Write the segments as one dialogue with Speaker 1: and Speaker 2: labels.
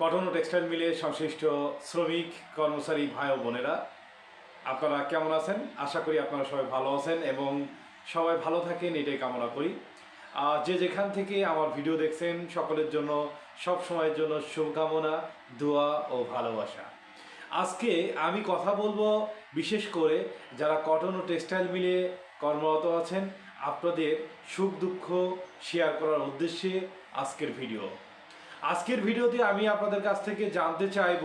Speaker 1: Cotton ও textile মিলে সংশ্লিষ্ট শ্রমিক, কর্মচারী, ভাই ও বোনেরা, আপনারা কেমন আছেন? আশা করি আপনারা সবাই ভালো আছেন এবং সবাই ভালো থাকেন, এটাই কামনা করি। যে যেখান থেকে আমার ভিডিও দেখছেন, সকলের জন্য, সব সময়ের জন্য শুভকামনা, দোয়া ও ভালোবাসা। আজকে আমি কথা বলব বিশেষ করে যারা কটন ও টেক্সটাইল মিলে কর্মরত আছেন, আপনাদের সুখ দুঃখ শেয়ার করার উদ্দেশ্যে আজকের ভিডিও। আজকের ভিডিওতে আমি আপনাদের কাছ থেকে জানতে চাইব,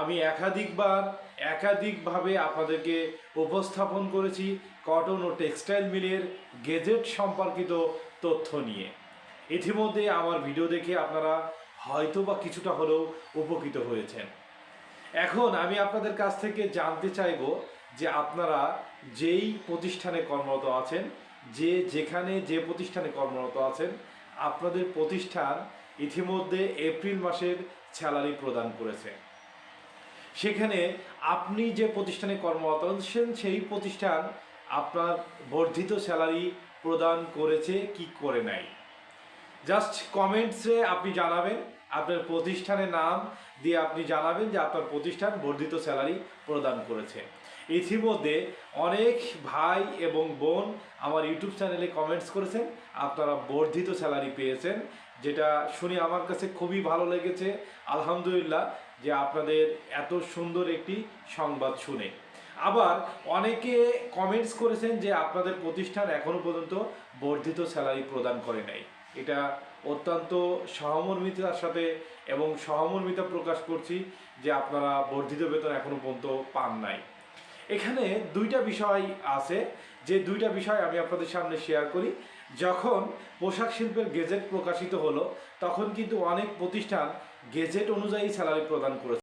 Speaker 1: আমি একাধিকবার, একাধিকভাবে আপনাদেরকে উপস্থাপন করেছি কটন ও টেক্সটাইল মিলের গেজেট সম্পর্কিত তথ্য নিয়ে। ইতিমধ্যে আমার ভিডিও দেখে আপনারা হয়তো বা কিছুটা হলেও উপকৃত হয়েছেন। এখন আমি আপনাদের কাছ থেকে জানতে চাইব যে আপনারা যেই প্রতিষ্ঠানে কর্মরত আছেন, যে যেখানে যে প্রতিষ্ঠানে কর্মরত আছেন, আপনাদের প্রতিষ্ঠান ইতিমধ্যে এপ্রিল মাসের স্যালারি প্রদান করেছে। সেখানে আপনি যে প্রতিষ্ঠানে কর্মরত আছেন, সেই প্রতিষ্ঠান আপনার বর্ধিত স্যালারি প্রদান করেছে কি করে নাই? জাস্ট কমেন্টসে আপনি জানাবেন, আপনার প্রতিষ্ঠানের নাম দিয়ে আপনি জানাবেন যে আপনার প্রতিষ্ঠান বর্ধিত স্যালারি প্রদান করেছে। ইতিমধ্যে অনেক ভাই এবং বোন আমার ইউটিউব চ্যানেলে কমেন্টস করেছেন। আপনারা বর্ধিত স্যালারি পেয়েছেন, যেটা শুনে আমার কাছে খুবই ভালো লেগেছে। আলহামদুলিল্লাহ যে আপনাদের এত সুন্দর একটি সংবাদ শুনে। আবার অনেকে কমেন্টস করেছেন যে আপনাদের প্রতিষ্ঠান এখনও পর্যন্ত বর্ধিত স্যালারি প্রদান করে নাই। এটা অত্যন্ত সহমর্মিতার সাথে এবং সহমর্মিতা প্রকাশ করছি যে আপনারা বর্ধিত বেতন এখনও পর্যন্ত পান নাই। এখানে দুইটা বিষয় আছে। যে দুইটা বিষয় আমি আপনাদের সামনে শেয়ার করি। যখন পোশাক শিল্পের গেজেট প্রকাশিত হলো, তখন কিন্তু অনেক প্রতিষ্ঠান গেজেট অনুযায়ী স্যালারি প্রদান করেছে।